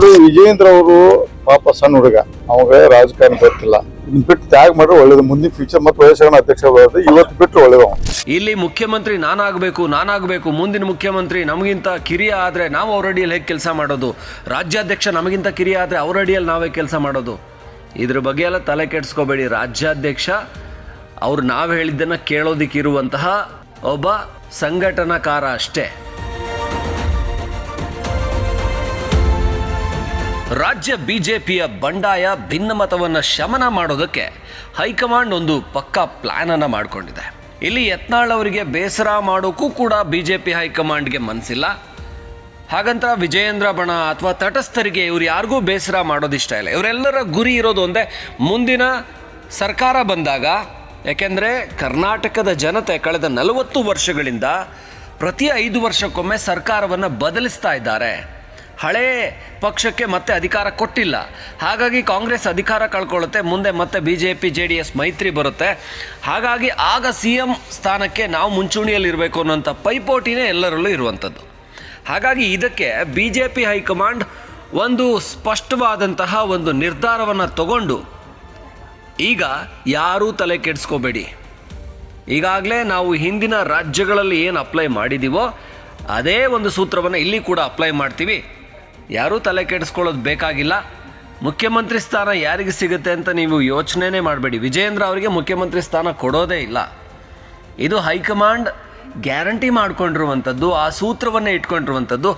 ನೋಡಿ, ವಿಜಯೇಂದ್ರ ಅವರು ಪಾಪ ಸಣ್ಣ ಹುಡುಗ. ಅವಾಗ ರಾಜಕಾರಣ ಗೊತ್ತಿಲ್ಲ. ಬಿಟ್ಟು ತ್ಯಾಗ ಮಾಡ್ರೆ ಒಳ್ಳೇದು. ಮುಂದಿನ ಫ್ಯೂಚರ್ ಮತ್ತೆ ವಯಸ್ಸಾಗಣ ಅಧ್ಯಕ್ಷ ಬರೋದು ಇವತ್ತು ಬಿಟ್ಟು ಒಳ್ಳೇದು ಇಲ್ಲಿ ಮುಖ್ಯಮಂತ್ರಿ ನಾನಾಗಬೇಕು ನಾನಾಗಬೇಕು. ಮುಂದಿನ ಮುಖ್ಯಮಂತ್ರಿ ನಮಗಿಂತ ಕಿರಿಯ ಆದರೆ ನಾವು ಅವ್ರ ಅಡಿಯಲ್ಲಿ ಹೇಗೆ ಕೆಲಸ ಮಾಡೋದು? ರಾಜ್ಯಾಧ್ಯಕ್ಷ ನಮಗಿಂತ ಕಿರಿಯ ಆದರೆ ಅವ್ರ ಅಡಿಯಲ್ಲಿ ನಾವೇ ಕೆಲಸ ಮಾಡೋದು? ಇದ್ರ ಬಗ್ಗೆ ಎಲ್ಲ ತಲೆ ಕೆಡಿಸ್ಕೋಬೇಡಿ. ರಾಜ್ಯಾಧ್ಯಕ್ಷ, ಅವ್ರು ನಾವು ಹೇಳಿದ್ದನ್ನು ಕೇಳೋದಿಕ್ಕಿರುವಂತಹ ಒಬ್ಬ ಸಂಘಟನಾಕಾರ ಅಷ್ಟೇ. ರಾಜ್ಯ ಬಿಜೆಪಿಯ ಬಂಡಾಯ ಭಿನ್ನಮತವನ್ನು ಶಮನ ಮಾಡೋದಕ್ಕೆ ಹೈಕಮಾಂಡ್ ಒಂದು ಪಕ್ಕಾ ಪ್ಲಾನ್ ಅನ್ನ ಮಾಡಿಕೊಂಡಿದೆ. ಇಲ್ಲಿ ಯತ್ನಾಳ್ ಅವರಿಗೆ ಬೇಸರ ಮಾಡೋಕ್ಕೂ ಕೂಡ ಬಿಜೆಪಿ ಹೈಕಮಾಂಡ್ಗೆ ಮನಸ್ಸಿಲ್ಲ ಹಾಗಂತ ವಿಜಯೇಂದ್ರ ಬಣ ಅಥವಾ ತಟಸ್ಥರಿಗೆ ಇವ್ರು ಯಾರಿಗೂ ಬೇಸರ ಮಾಡೋದಿಷ್ಟ ಇಲ್ಲ. ಇವರೆಲ್ಲರ ಗುರಿ ಇರೋದು ಒಂದೇ, ಮುಂದಿನ ಸರ್ಕಾರ ಬಂದಾಗ, ಯಾಕೆಂದರೆ ಕರ್ನಾಟಕದ ಜನತೆ ಕಳೆದ ನಲವತ್ತು ವರ್ಷಗಳಿಂದ ಪ್ರತಿ ಐದು ವರ್ಷಕ್ಕೊಮ್ಮೆ ಸರ್ಕಾರವನ್ನು ಬದಲಿಸ್ತಾ ಇದ್ದಾರೆ. ಹಳೇ ಪಕ್ಷಕ್ಕೆ ಮತ್ತೆ ಅಧಿಕಾರ ಕೊಟ್ಟಿಲ್ಲ. ಹಾಗಾಗಿ ಕಾಂಗ್ರೆಸ್ ಅಧಿಕಾರ ಕಳ್ಕೊಳ್ಳುತ್ತೆ, ಮುಂದೆ ಮತ್ತೆ B J P J D S ಮೈತ್ರಿ ಬರುತ್ತೆ. ಹಾಗಾಗಿ ಆಗ ಸಿ ಎಂ ಸ್ಥಾನಕ್ಕೆ ನಾವು ಮುಂಚೂಣಿಯಲ್ಲಿರಬೇಕು ಅನ್ನೋಂಥ ಪೈಪೋಟಿನೇ ಎಲ್ಲರಲ್ಲೂ ಇರುವಂಥದ್ದು. ಹಾಗಾಗಿ ಇದಕ್ಕೆ ಬಿ ಜೆ ಪಿ ಹೈಕಮಾಂಡ್ ಒಂದು ಸ್ಪಷ್ಟವಾದಂತಹ ಒಂದು ನಿರ್ಧಾರವನ್ನು ತಗೊಂಡು ಈಗ ಯಾರೂ ತಲೆ ಕೆಡಿಸ್ಕೋಬೇಡಿ. ಈಗಾಗಲೇ ನಾವು ಹಿಂದಿನ ರಾಜ್ಯಗಳಲ್ಲಿ ಏನು ಅಪ್ಲೈ ಮಾಡಿದ್ದೀವೋ ಅದೇ ಒಂದು ಸೂತ್ರವನ್ನು ಇಲ್ಲಿ ಕೂಡ ಅಪ್ಲೈ ಮಾಡ್ತೀವಿ. ಯಾರೂ ತಲೆ ಕೆಡಿಸ್ಕೊಳ್ಳೋದು ಬೇಕಾಗಿಲ್ಲ. ಮುಖ್ಯಮಂತ್ರಿ ಸ್ಥಾನ ಯಾರಿಗೆ ಸಿಗುತ್ತೆ ಅಂತ ನೀವು ಯೋಚನೆನೇ ಮಾಡಬೇಡಿ. ವಿಜಯೇಂದ್ರ ಅವರಿಗೆ ಮುಖ್ಯಮಂತ್ರಿ ಸ್ಥಾನ ಕೊಡೋದೇ ಇಲ್ಲ. ಇದು ಹೈಕಮಾಂಡ್ ಗ್ಯಾರಂಟಿ ಮಾಡಿಕೊಂಡಿರುವಂಥದ್ದು ಆ ಸೂತ್ರವನ್ನೇ ಇಟ್ಕೊಂಡಿರುವಂಥದ್ದು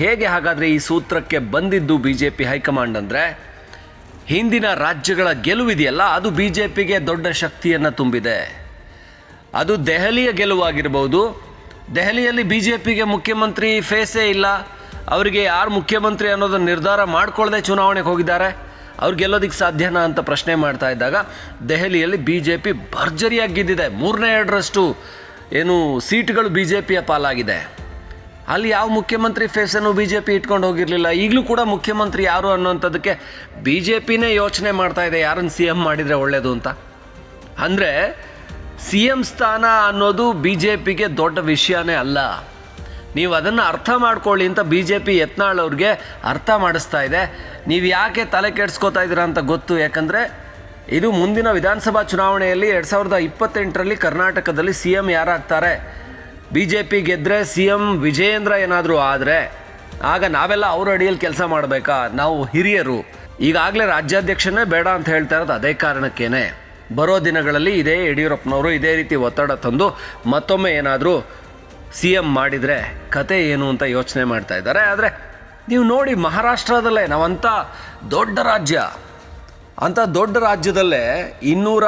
ಹೇಗೆ ಹಾಗಾದರೆ ಈ ಸೂತ್ರಕ್ಕೆ ಬಂದಿದ್ದು ಬಿ ಜೆ ಪಿ ಹೈಕಮಾಂಡ್ ಅಂದರೆ, ಹಿಂದಿನ ರಾಜ್ಯಗಳ ಗೆಲುವಿದೆಯಲ್ಲ, ಅದು ಬಿ ಜೆ ಪಿಗೆ ದೊಡ್ಡ ಶಕ್ತಿಯನ್ನು ತುಂಬಿದೆ. ಅದು ದೆಹಲಿಯ ಗೆಲುವಾಗಿರ್ಬೋದು. ದೆಹಲಿಯಲ್ಲಿ ಬಿ ಜೆ ಪಿಗೆ ಮುಖ್ಯಮಂತ್ರಿ ಫೇಸೇ ಇಲ್ಲ. ಅವರಿಗೆ ಯಾರು ಮುಖ್ಯಮಂತ್ರಿ ಅನ್ನೋದನ್ನು ನಿರ್ಧಾರ ಮಾಡ್ಕೊಳ್ಳದೆ ಚುನಾವಣೆಗೆ ಹೋಗಿದ್ದಾರೆ, ಅವ್ರು ಗೆಲ್ಲೋದಕ್ಕೆ ಸಾಧ್ಯನಾ ಅಂತ ಪ್ರಶ್ನೆ ಮಾಡ್ತಾ ಇದ್ದಾಗ ದೆಹಲಿಯಲ್ಲಿ ಬಿ ಜೆ ಪಿ ಭರ್ಜರಿಯಾಗಿ ಗೆದ್ದಿದೆ. ಮೂರನೇ ಎರಡರಷ್ಟು ಏನು ಸೀಟ್ಗಳು ಬಿ ಜೆ ಪಿಯ ಪಾಲಾಗಿದೆ. ಅಲ್ಲಿ ಯಾವ ಮುಖ್ಯಮಂತ್ರಿ ಫೇಸನ್ನು ಬಿ ಜೆ ಪಿ ಇಟ್ಕೊಂಡು ಹೋಗಿರಲಿಲ್ಲ? ಈಗಲೂ ಕೂಡ ಮುಖ್ಯಮಂತ್ರಿ ಯಾರು ಅನ್ನೋಂಥದ್ದಕ್ಕೆ ಬಿ ಜೆ ಪಿನೇ ಯೋಚನೆ ಮಾಡ್ತಾ ಇದೆ. ಯಾರನ್ನು ಸಿ ಎಂ ಮಾಡಿದರೆ ಒಳ್ಳೆಯದು ಅಂತ. ಅಂದರೆ ಸಿ ಎಂ ಸ್ಥಾನ ಅನ್ನೋದು ಬಿ ಜೆ ಪಿಗೆ ದೊಡ್ಡ ವಿಷಯನೇ ಅಲ್ಲ. ನೀವು ಅದನ್ನು ಅರ್ಥ ಮಾಡ್ಕೊಳ್ಳಿ ಅಂತ ಬಿ ಜೆ ಪಿ ಯತ್ನಾಳ್ ಅವ್ರಿಗೆ ಅರ್ಥ ಮಾಡಿಸ್ತಾ ಇದೆ. ನೀವು ಯಾಕೆ ತಲೆ ಕೆಡಿಸ್ಕೋತಾ ಇದ್ದೀರಾ ಅಂತ ಗೊತ್ತು, ಯಾಕಂದರೆ ಇದು ಮುಂದಿನ ವಿಧಾನಸಭಾ ಚುನಾವಣೆಯಲ್ಲಿ ಎರಡು ಸಾವಿರದ ಇಪ್ಪತ್ತೆಂಟರಲ್ಲಿ ಕರ್ನಾಟಕದಲ್ಲಿ ಸಿ ಎಂ ಯಾರಾಗ್ತಾರೆ? ಬಿ ಜೆ ಪಿ ಗೆದ್ದರೆ ಸಿ ಎಂ ವಿಜಯೇಂದ್ರ ಏನಾದರೂ ಆದರೆ, ಆಗ ನಾವೆಲ್ಲ ಅವ್ರ ಅಡಿಯಲ್ಲಿ ಕೆಲಸ ಮಾಡಬೇಕಾ? ನಾವು ಹಿರಿಯರು. ಈಗಾಗಲೇ ರಾಜ್ಯಾಧ್ಯಕ್ಷನೇ ಬೇಡ ಅಂತ ಹೇಳ್ತಾ ಇರೋದು ಅದೇ ಕಾರಣಕ್ಕೇನೆ. ಬರೋ ದಿನಗಳಲ್ಲಿ ಇದೇ ಯಡಿಯೂರಪ್ಪನವರು ಇದೇ ರೀತಿ ಒತ್ತಡ ತಂದು ಮತ್ತೊಮ್ಮೆ ಏನಾದರೂ ಸಿ ಎಂ ಮಾಡಿದರೆ ಕತೆ ಏನು ಅಂತ ಯೋಚನೆ ಮಾಡ್ತಾ ಇದ್ದಾರೆ. ಆದರೆ ನೀವು ನೋಡಿ ಮಹಾರಾಷ್ಟ್ರದಲ್ಲೇ ನಾವಂಥ ದೊಡ್ಡ ರಾಜ್ಯ, ಅಂಥ ದೊಡ್ಡ ರಾಜ್ಯದಲ್ಲೇ ಇನ್ನೂರ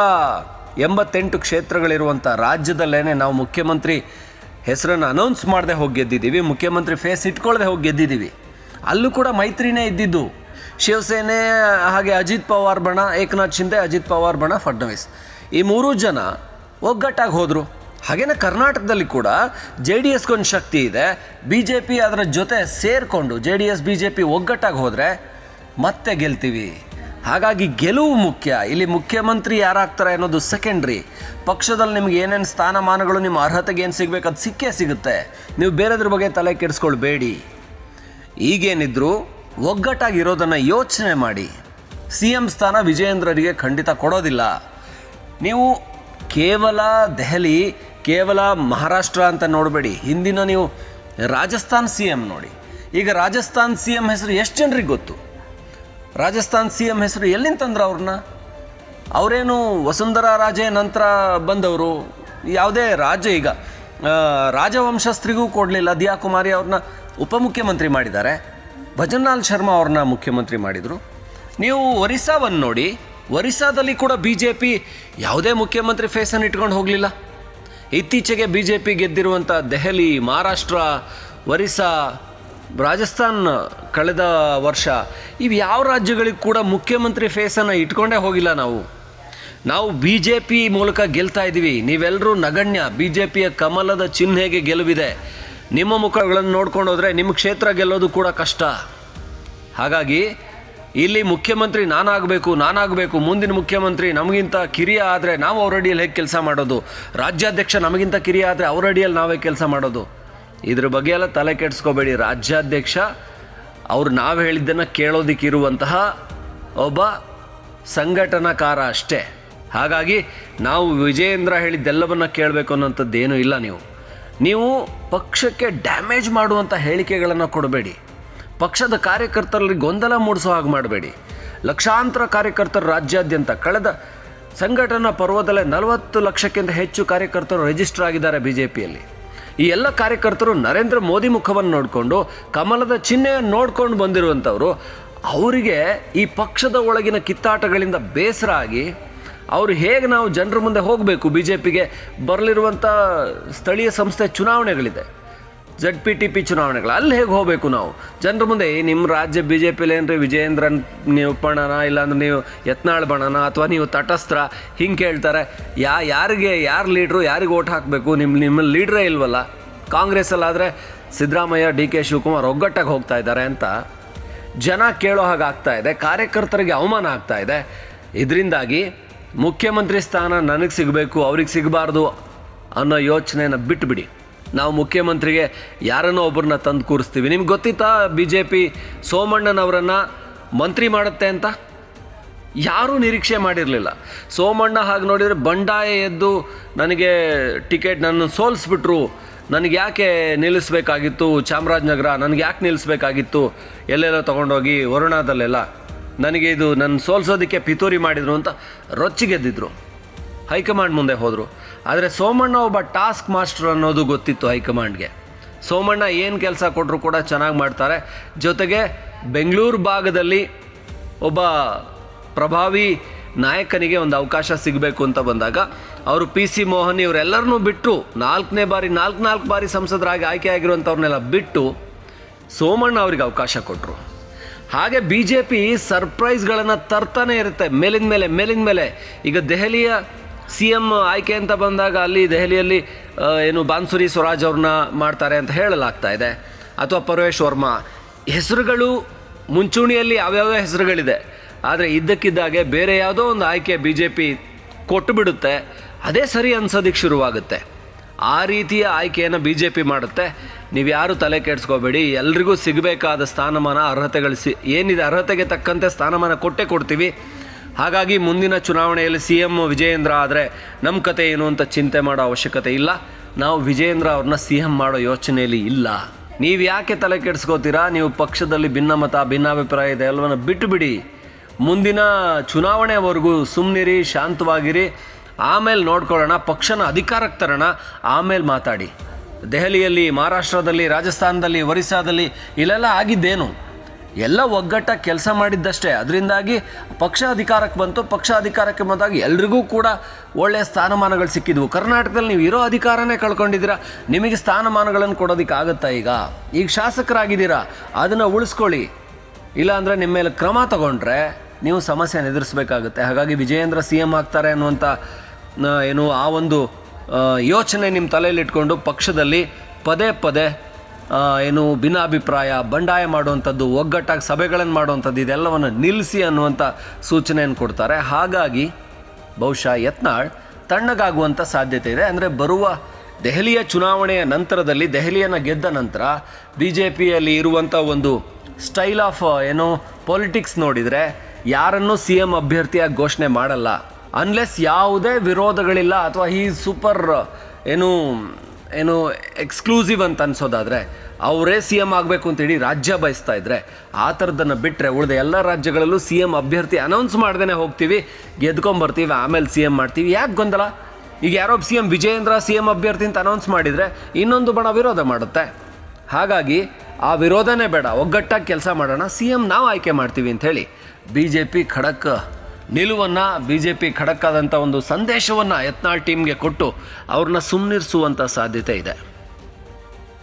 ಎಂಬತ್ತೆಂಟು ಕ್ಷೇತ್ರಗಳಿರುವಂಥ ರಾಜ್ಯದಲ್ಲೇ ನಾವು ಮುಖ್ಯಮಂತ್ರಿ ಹೆಸರನ್ನು ಅನೌನ್ಸ್ ಮಾಡದೆ ಹೋಗಿ ಗೆದ್ದಿದ್ದೀವಿ, ಮುಖ್ಯಮಂತ್ರಿ ಫೇಸ್ ಇಟ್ಕೊಳ್ಳದೆ ಹೋಗಿ ಗೆದ್ದಿದ್ದೀವಿ. ಅಲ್ಲೂ ಕೂಡ ಮೈತ್ರಿನೇ ಇದ್ದಿದ್ದು. ಶಿವಸೇನೆ, ಹಾಗೆ ಅಜಿತ್ ಪವಾರ್ ಬಣ, ಏಕನಾಥ್ ಶಿಂದೆ ಅಜಿತ್ ಪವಾರ್ ಬಣ, ಫಡ್ನವೀಸ್. ಈ ಮೂರೂ ಜನ ಒಗ್ಗಟ್ಟಾಗಿ ಹೋದರು. ಹಾಗೇನೆ ಕರ್ನಾಟಕದಲ್ಲಿ ಕೂಡ ಜೆ ಡಿ ಎಸ್ಗೊಂದು ಶಕ್ತಿ ಇದೆ. ಬಿ ಜೆ ಪಿ ಅದರ ಜೊತೆ ಸೇರಿಕೊಂಡು J D S, B J P ಒಗ್ಗಟ್ಟಾಗಿ ಹೋದರೆ ಮತ್ತೆ ಗೆಲ್ತೀವಿ. ಹಾಗಾಗಿ ಗೆಲುವು ಮುಖ್ಯ. ಇಲ್ಲಿ ಮುಖ್ಯಮಂತ್ರಿ ಯಾರಾಗ್ತಾರೆ ಅನ್ನೋದು ಸೆಕೆಂಡ್ರಿ ಪಕ್ಷದಲ್ಲಿ ನಿಮ್ಗೆ ಏನೇನು ಸ್ಥಾನಮಾನಗಳು, ನಿಮ್ಮ ಅರ್ಹತೆಗೆ ಏನು ಸಿಗಬೇಕು ಅದು ಸಿಕ್ಕೇ ಸಿಗುತ್ತೆ. ನೀವು ಬೇರೆದ್ರ ಬಗ್ಗೆ ತಲೆ ಕೆಡಿಸ್ಕೊಳ್ಬೇಡಿ. ಈಗೇನಿದ್ರು ಒಗ್ಗಟ್ಟಾಗಿರೋದನ್ನು ಯೋಚನೆ ಮಾಡಿ. ಸಿ ಎಂ ಸ್ಥಾನ ವಿಜಯೇಂದ್ರರಿಗೆ ಖಂಡಿತ ಕೊಡೋದಿಲ್ಲ. ನೀವು ಕೇವಲ ದೆಹಲಿ ಕೇವಲ ಮಹಾರಾಷ್ಟ್ರ ಅಂತ ನೋಡಬೇಡಿ. ಹಿಂದಿನ ನೀವು ರಾಜಸ್ಥಾನ್ ಸಿ ಎಂ ನೋಡಿ. ಈಗ ರಾಜಸ್ಥಾನ್ ಸಿ ಎಂ ಹೆಸರು ಎಷ್ಟು ಜನರಿಗೆ ಗೊತ್ತು? ರಾಜಸ್ಥಾನ್ ಸಿ ಎಂ ಹೆಸರು ಎಲ್ಲಿಂದ ತಂದ್ರೆ ಅವ್ರನ್ನ? ಅವರೇನು ವಸುಂಧರಾ ರಾಜೆ ನಂತರ ಬಂದವರು? ಯಾವುದೇ ರಾಜ ಈಗ ರಾಜವಂಶಸ್ತ್ರಿಗೂ ಕೊಡಲಿಲ್ಲ. ದಿಯಾ ಕುಮಾರಿ ಅವ್ರನ್ನ ಉಪಮುಖ್ಯಮಂತ್ರಿ ಮಾಡಿದ್ದಾರೆ. ಭಜನ್ಲಾಲ್ ಶರ್ಮಾ ಅವ್ರನ್ನ ಮುಖ್ಯಮಂತ್ರಿ ಮಾಡಿದರು. ನೀವು ಒರಿಸ್ಸಾವನ್ನು ನೋಡಿ. ಒರಿಸ್ಸಾದಲ್ಲಿ ಕೂಡ ಬಿ ಜೆ ಪಿ ಯಾವುದೇ ಮುಖ್ಯಮಂತ್ರಿ ಫೇಸನ್ನು ಇಟ್ಕೊಂಡು ಹೋಗಲಿಲ್ಲ. ಇತ್ತೀಚೆಗೆ ಬಿ ಜೆ ಪಿ ಗೆದ್ದಿರುವಂಥ ದೆಹಲಿ, ಮಹಾರಾಷ್ಟ್ರ, ಒರಿಸ್ಸಾ, ರಾಜಸ್ಥಾನ್ ಕಳೆದ ವರ್ಷ. ಇವು ಯಾವ ರಾಜ್ಯಗಳಿಗೆ ಕೂಡ ಮುಖ್ಯಮಂತ್ರಿ ಫೇಸನ್ನು ಇಟ್ಕೊಂಡೇ ಹೋಗಿಲ್ಲ ನಾವು. ನಾವು ಬಿ ಜೆ ಪಿ ಮೂಲಕ ಗೆಲ್ತಾ ಇದ್ದೀವಿ. ನೀವೆಲ್ಲರೂ ನಗಣ್ಯ ಬಿ ಜೆ ಪಿಯ ಕಮಲದ ಚಿಹ್ನೆಗೆ ಗೆಲುವಿದೆ? ನಿಮ್ಮ ಮುಖಗಳನ್ನು ನೋಡ್ಕೊಂಡು ಹೋದರೆ ನಿಮ್ಮ ಕ್ಷೇತ್ರ ಗೆಲ್ಲೋದು ಕೂಡ ಕಷ್ಟ. ಹಾಗಾಗಿ ಇಲ್ಲಿ ಮುಖ್ಯಮಂತ್ರಿ ನಾನಾಗಬೇಕು ನಾನಾಗಬೇಕು. ಮುಂದಿನ ಮುಖ್ಯಮಂತ್ರಿ ನಮಗಿಂತ ಕಿರಿಯ ಆದರೆ ನಾವು ಅವ್ರ ಅಡಿಯಲ್ಲಿ ಹೇಗೆ ಕೆಲಸ ಮಾಡೋದು? ರಾಜ್ಯಾಧ್ಯಕ್ಷ ನಮಗಿಂತ ಕಿರಿಯ ಆದರೆ ಅವ್ರ ಅಡಿಯಲ್ಲಿ ನಾವೇ ಕೆಲಸ ಮಾಡೋದು? ಇದ್ರ ಬಗ್ಗೆ ಎಲ್ಲ ತಲೆ ಕೆಡಿಸ್ಕೋಬೇಡಿ. ರಾಜ್ಯಾಧ್ಯಕ್ಷ, ಅವ್ರು ನಾವು ಹೇಳಿದ್ದನ್ನು ಕೇಳೋದಕ್ಕಿರುವಂತಹ ಒಬ್ಬ ಸಂಘಟನಾಕಾರ ಅಷ್ಟೇ. ಹಾಗಾಗಿ ನಾವು ವಿಜಯೇಂದ್ರ ಹೇಳಿದ್ದೆಲ್ಲವನ್ನ ಕೇಳಬೇಕು ಅನ್ನೋಂಥದ್ದೇನೂ ಇಲ್ಲ ನೀವು. ನೀವು ಪಕ್ಷಕ್ಕೆ ಡ್ಯಾಮೇಜ್ ಮಾಡುವಂಥ ಹೇಳಿಕೆಗಳನ್ನು ಕೊಡಬೇಡಿ. ಪಕ್ಷದ ಕಾರ್ಯಕರ್ತರಲ್ಲಿ ಗೊಂದಲ ಮೂಡಿಸೋ ಹಾಗೆ ಮಾಡಬೇಡಿ. ಲಕ್ಷಾಂತರ ಕಾರ್ಯಕರ್ತರು ರಾಜ್ಯಾದ್ಯಂತ ಕಳೆದ ಸಂಘಟನಾ ಪರ್ವದಲ್ಲೇ ನಲವತ್ತು ಲಕ್ಷಕ್ಕಿಂತ ಹೆಚ್ಚು ಕಾರ್ಯಕರ್ತರು ರಿಜಿಸ್ಟರ್ ಆಗಿದ್ದಾರೆ ಬಿ ಜೆ ಪಿಯಲ್ಲಿ ಈ ಎಲ್ಲ ಕಾರ್ಯಕರ್ತರು ನರೇಂದ್ರ ಮೋದಿ ಮುಖವನ್ನು ನೋಡಿಕೊಂಡು, ಕಮಲದ ಚಿಹ್ನೆಯನ್ನು ನೋಡ್ಕೊಂಡು ಬಂದಿರುವಂಥವರು, ಅವರಿಗೆ ಈ ಪಕ್ಷದ ಒಳಗಿನ ಕಿತ್ತಾಟಗಳಿಂದ ಬೇಸರ ಆಗಿ, ಅವರು ಹೇಗೆ ನಾವು ಜನರ ಮುಂದೆ ಹೋಗಬೇಕು? ಬಿ ಜೆ ಪಿಗೆ ಬರಲಿರುವಂಥ ಸ್ಥಳೀಯ ಸಂಸ್ಥೆ ಚುನಾವಣೆಗಳಿದೆ. ಜಡ್ ಪಿ ಟಿ ಪಿ ಚುನಾವಣೆಗಳು, ಅಲ್ಲಿ ಹೇಗೆ ಹೋಗಬೇಕು ನಾವು? ಜನರ ಮುಂದೆ ನಿಮ್ಮ ರಾಜ್ಯ ಬಿ ಜೆ ಪಿಲಿ ಏನ್ರಿ ವಿಜಯೇಂದ್ರನ್ ನೀವು ಬಣನ ಇಲ್ಲಾಂದ್ರೆ ನೀವು ಯತ್ನಾಳ್ ಬಣನ, ಅಥವಾ ನೀವು ತಟಸ್ತ್ರ, ಹಿಂಗೆ ಕೇಳ್ತಾರೆ. ಯಾ, ಯಾರಿಗೆ, ಯಾರು ಲೀಡ್ರು, ಯಾರಿಗೆ ಓಟ್ ಹಾಕಬೇಕು? ನಿಮ್ಮ ನಿಮ್ಮ ಲೀಡ್ರೇ ಇಲ್ವಲ್ಲ? ಕಾಂಗ್ರೆಸ್ಸಲ್ಲಾದರೆ ಸಿದ್ದರಾಮಯ್ಯ, ಡಿ ಕೆ ಶಿವಕುಮಾರ್ ಒಗ್ಗಟ್ಟಾಗಿ ಹೋಗ್ತಾ ಇದ್ದಾರೆ ಅಂತ ಜನ ಕೇಳೋ ಹಾಗೆ ಆಗ್ತಾ ಇದೆ. ಕಾರ್ಯಕರ್ತರಿಗೆ ಅವಮಾನ ಆಗ್ತಾ ಇದೆ. ಇದರಿಂದಾಗಿ ಮುಖ್ಯಮಂತ್ರಿ ಸ್ಥಾನ ನನಗೆ ಸಿಗಬೇಕು, ಅವ್ರಿಗೆ ಸಿಗಬಾರ್ದು ಅನ್ನೋ ಯೋಚನೆಯನ್ನು ಬಿಟ್ಬಿಡಿ. ನಾವು ಮುಖ್ಯಮಂತ್ರಿಗೆ ಯಾರನ್ನೋ ಒಬ್ಬರನ್ನ ತಂದು ಕೂರಿಸ್ತೀವಿ. ನಿಮ್ಗೆ ಗೊತ್ತಿತ್ತಾ ಬಿ ಜೆ ಪಿ ಸೋಮಣ್ಣನವರನ್ನು ಮಂತ್ರಿ ಮಾಡುತ್ತೆ ಅಂತ? ಯಾರೂ ನಿರೀಕ್ಷೆ ಮಾಡಿರಲಿಲ್ಲ. ಸೋಮಣ್ಣ ಹಾಗೆ ನೋಡಿದರೆ ಬಂಡಾಯ ಎದ್ದು ನನಗೆ ಟಿಕೆಟ್ ನನ್ನ ಸೋಲಿಸ್ಬಿಟ್ರು. ನನಗೆ ಯಾಕೆ ನಿಲ್ಲಿಸ್ಬೇಕಾಗಿತ್ತು? ಚಾಮರಾಜನಗರ ನನಗೆ ಯಾಕೆ ನಿಲ್ಲಿಸ್ಬೇಕಾಗಿತ್ತು? ಎಲ್ಲೆಲ್ಲ ತೊಗೊಂಡೋಗಿ ವರುಣಾದಲ್ಲೆಲ್ಲ ನನಗೆ ಇದು ನನ್ನ ಸೋಲ್ಸೋದಕ್ಕೆ ಪಿತೂರಿ ಮಾಡಿದರು ಅಂತ ರೊಚ್ಚಿಗೆದ್ದಿದ್ರು. ಹೈಕಮಾಂಡ್ ಮುಂದೆ ಹೋದರು. ಆದರೆ ಸೋಮಣ್ಣ ಒಬ್ಬ ಟಾಸ್ಕ್ ಮಾಸ್ಟರ್ ಅನ್ನೋದು ಗೊತ್ತಿತ್ತು ಹೈಕಮಾಂಡ್ಗೆ. ಸೋಮಣ್ಣ ಏನು ಕೆಲಸ ಕೊಟ್ಟರು ಕೂಡ ಚೆನ್ನಾಗಿ ಮಾಡ್ತಾರೆ. ಜೊತೆಗೆ ಬೆಂಗಳೂರು ಭಾಗದಲ್ಲಿ ಒಬ್ಬ ಪ್ರಭಾವಿ ನಾಯಕನಿಗೆ ಒಂದು ಅವಕಾಶ ಸಿಗಬೇಕು ಅಂತ ಬಂದಾಗ, ಅವರು ಪಿ ಸಿ ಮೋಹನ್ ಇವರೆಲ್ಲರನ್ನೂ ಬಿಟ್ಟು ನಾಲ್ಕನೇ ಬಾರಿ, ನಾಲ್ಕು ನಾಲ್ಕು ಬಾರಿ ಸಂಸದರಾಗಿ ಆಯ್ಕೆ ಆಗಿರುವಂಥವ್ರನ್ನೆಲ್ಲ ಬಿಟ್ಟು ಸೋಮಣ್ಣ ಅವರಿಗೆ ಅವಕಾಶ ಕೊಟ್ಟರು ಹಾಗೆ ಬಿ ಜೆ ಪಿ ಸರ್ಪ್ರೈಸ್ಗಳನ್ನು ತರ್ತಾನೆ ಇರುತ್ತೆ. ಮೇಲಿನ ಮೇಲೆ ಮೇಲಿನ ಮೇಲೆ. ಈಗ ದೆಹಲಿಯ ಸಿ ಎಂ ಆಯ್ಕೆ ಅಂತ ಬಂದಾಗ ಅಲ್ಲಿ ದೆಹಲಿಯಲ್ಲಿ ಏನು ಬಾನ್ಸುರಿ ಸ್ವರಾಜ್ ಅವ್ರನ್ನ ಮಾಡ್ತಾರೆ ಅಂತ ಹೇಳಲಾಗ್ತಾ ಇದೆ. ಅಥವಾ ಪರವೇಶ್ ವರ್ಮಾ. ಹೆಸರುಗಳು ಮುಂಚೂಣಿಯಲ್ಲಿ ಯಾವ್ಯಾವ ಹೆಸರುಗಳಿದೆ. ಆದರೆ ಇದ್ದಕ್ಕಿದ್ದಾಗೆ ಬೇರೆ ಯಾವುದೋ ಒಂದು ಆಯ್ಕೆ ಬಿ ಜೆ ಪಿ ಕೊಟ್ಟು ಬಿಡುತ್ತೆ. ಅದೇ ಸರಿ ಅನ್ಸೋದಕ್ಕೆ ಶುರುವಾಗುತ್ತೆ. ಆ ರೀತಿಯ ಆಯ್ಕೆಯನ್ನು ಬಿ ಜೆ ಪಿ ಮಾಡುತ್ತೆ. ನೀವು ಯಾರು ತಲೆ ಕೆಡಿಸ್ಕೋಬೇಡಿ. ಎಲ್ರಿಗೂ ಸಿಗಬೇಕಾದ ಸ್ಥಾನಮಾನ ಅರ್ಹತೆಗಳು ಸಿ ಏನಿದೆ, ಅರ್ಹತೆಗೆ ತಕ್ಕಂತೆ ಸ್ಥಾನಮಾನ ಕೊಟ್ಟೇ ಕೊಡ್ತೀವಿ. ಹಾಗಾಗಿ ಮುಂದಿನ ಚುನಾವಣೆಯಲ್ಲಿ ಸಿ ಎಂ ವಿಜಯೇಂದ್ರ ಆದರೆ ನಮ್ಮ ಕತೆ ಏನು ಅಂತ ಚಿಂತೆ ಮಾಡೋ ಅವಶ್ಯಕತೆ ಇಲ್ಲ. ನಾವು ವಿಜಯೇಂದ್ರ ಅವ್ರನ್ನ ಸಿ ಎಂ ಮಾಡೋ ಯೋಚನೆಯಲ್ಲಿ ಇಲ್ಲ. ನೀವು ಯಾಕೆ ತಲೆ ಕೆಡಿಸ್ಕೋತೀರಾ? ನೀವು ಪಕ್ಷದಲ್ಲಿ ಭಿನ್ನಮತ, ಭಿನ್ನಾಭಿಪ್ರಾಯ ಇದೆ ಎಲ್ಲವನ್ನ ಬಿಟ್ಟು ಬಿಡಿ. ಮುಂದಿನ ಚುನಾವಣೆವರೆಗೂ ಸುಮ್ಮನಿರಿ ಶಾಂತವಾಗಿರಿ. ಆಮೇಲೆ ನೋಡ್ಕೊಳ್ಳೋಣ, ಪಕ್ಷನ ಅಧಿಕಾರಕ್ಕೆ ತರೋಣ. ಆಮೇಲೆ ಮಾತಾಡಿ. ದೆಹಲಿಯಲ್ಲಿ, ಮಹಾರಾಷ್ಟ್ರದಲ್ಲಿ, ರಾಜಸ್ಥಾನದಲ್ಲಿ, ಒರಿಸ್ಸಾದಲ್ಲಿ ಇಲ್ಲೆಲ್ಲ ಆಗಿದ್ದೇನು? ಎಲ್ಲ ಒಗ್ಗಟ್ಟಾಗಿ ಕೆಲಸ ಮಾಡಿದ್ದಷ್ಟೇ. ಅದರಿಂದಾಗಿ ಪಕ್ಷ ಅಧಿಕಾರಕ್ಕೆ ಬಂತು. ಪಕ್ಷ ಅಧಿಕಾರಕ್ಕೆ ಬಂದಾಗ ಎಲ್ರಿಗೂ ಕೂಡ ಒಳ್ಳೆಯ ಸ್ಥಾನಮಾನಗಳು ಸಿಕ್ಕಿದ್ವು. ಕರ್ನಾಟಕದಲ್ಲಿ ನೀವು ಇರೋ ಅಧಿಕಾರನೇ ಕಳ್ಕೊಂಡಿದ್ದೀರಾ. ನಿಮಗೆ ಸ್ಥಾನಮಾನಗಳನ್ನು ಕೊಡೋದಕ್ಕಾಗತ್ತಾ ಈಗ? ಈಗ ಶಾಸಕರಾಗಿದ್ದೀರಾ. ಅದನ್ನು ಉಳಿಸ್ಕೊಳ್ಳಿ. ಇಲ್ಲಾಂದರೆ ನಿಮ್ಮ ಮೇಲೆ ಕ್ರಮ ತಗೊಂಡ್ರೆ ನೀವು ಸಮಸ್ಯೆನ ಎದುರಿಸಬೇಕಾಗುತ್ತೆ. ಹಾಗಾಗಿ ವಿಜಯೇಂದ್ರ ಸಿ ಎಂ ಆಗ್ತಾರೆ ಅನ್ನುವಂಥ ಏನು, ಆ ಒಂದು ಯೋಚನೆ ನಿಮ್ಮ ತಲೆಯಲ್ಲಿ ಇಟ್ಕೊಂಡು ಪಕ್ಷದಲ್ಲಿ ಪದೇ ಪದೇ ಏನು ಭಿನ್ನಾಭಿಪ್ರಾಯ, ಬಂಡಾಯ ಮಾಡುವಂಥದ್ದು, ಒಗ್ಗಟ್ಟಾಗಿ ಸಭೆಗಳನ್ನು ಮಾಡುವಂಥದ್ದು, ಇದೆಲ್ಲವನ್ನು ನಿಲ್ಲಿಸಿ ಅನ್ನುವಂಥ ಸೂಚನೆಯನ್ನು ಕೊಡ್ತಾರೆ. ಹಾಗಾಗಿ ಬಹುಶಃ ಯತ್ನಾಳ್ ತಣ್ಣಗಾಗುವಂಥ ಸಾಧ್ಯತೆ ಇದೆ. ಅಂದರೆ ಬರುವ ದೆಹಲಿಯ ಚುನಾವಣೆಯ ನಂತರದಲ್ಲಿ, ದೆಹಲಿಯನ್ನು ಗೆದ್ದ ನಂತರ ಬಿ ಜೆ ಪಿಯಲ್ಲಿ ಇರುವಂಥ ಒಂದು ಸ್ಟೈಲ್ ಆಫ್ ಏನು ಪೊಲಿಟಿಕ್ಸ್ ನೋಡಿದರೆ ಯಾರನ್ನೂ ಸಿ ಎಂ ಅಭ್ಯರ್ಥಿಯಾಗಿ ಘೋಷಣೆ ಮಾಡಲ್ಲ. ಅನ್ಲೆಸ್ ಯಾವುದೇ ವಿರೋಧಗಳಿಲ್ಲ, ಅಥವಾ ಈ ಸೂಪರ್ ಏನು ಏನು ಎಕ್ಸ್ಕ್ಲೂಸಿವ್ ಅಂತ ಅನ್ಸೋದಾದರೆ, ಅವರೇ ಸಿ ಎಂ ಆಗಬೇಕು ಅಂತ ಇಡೀ ರಾಜ್ಯ ಬಯಸ್ತಾ ಇದ್ರೆ, ಆ ಥರದ್ದನ್ನು ಬಿಟ್ಟರೆ ಉಳಿದ ಎಲ್ಲ ರಾಜ್ಯಗಳಲ್ಲೂ ಸಿ ಎಂ ಅಭ್ಯರ್ಥಿ ಅನೌನ್ಸ್ ಮಾಡ್ದೇ ಹೋಗ್ತೀವಿ, ಗೆದ್ಕೊಂಬರ್ತೀವಿ, ಆಮೇಲೆ ಸಿ ಎಂ ಮಾಡ್ತೀವಿ. ಯಾಕೆ ಗೊಂದಲ? ಈಗ ಯಾರೋ C M Vijayendra C M ಅಭ್ಯರ್ಥಿ ಅಂತ ಅನೌನ್ಸ್ ಮಾಡಿದರೆ, ಇನ್ನೊಂದು ಬಣ ವಿರೋಧ ಮಾಡುತ್ತೆ. ಹಾಗಾಗಿ ಆ ವಿರೋಧನೇ ಬೇಡ, ಒಗ್ಗಟ್ಟಾಗಿ ಕೆಲಸ ಮಾಡೋಣ ಸಿ ಎಂ ನಾವು ಆಯ್ಕೆ ಮಾಡ್ತೀವಿ ಅಂತ ಹೇಳಿ ಬಿ ಜೆ ಪಿ ಖಡಕ್ ನಿಲುವನ್ನು ಬಿ ಜೆ ಪಿ ಖಡಕ್ಕಾದಂಥ ಒಂದು ಸಂದೇಶವನ್ನು ಯತ್ನಾಳ್ ಟೀಮ್ಗೆ ಕೊಟ್ಟು ಅವ್ರನ್ನ ಸುಮ್ಮನಿರಿಸುವಂಥ ಸಾಧ್ಯತೆ ಇದೆ.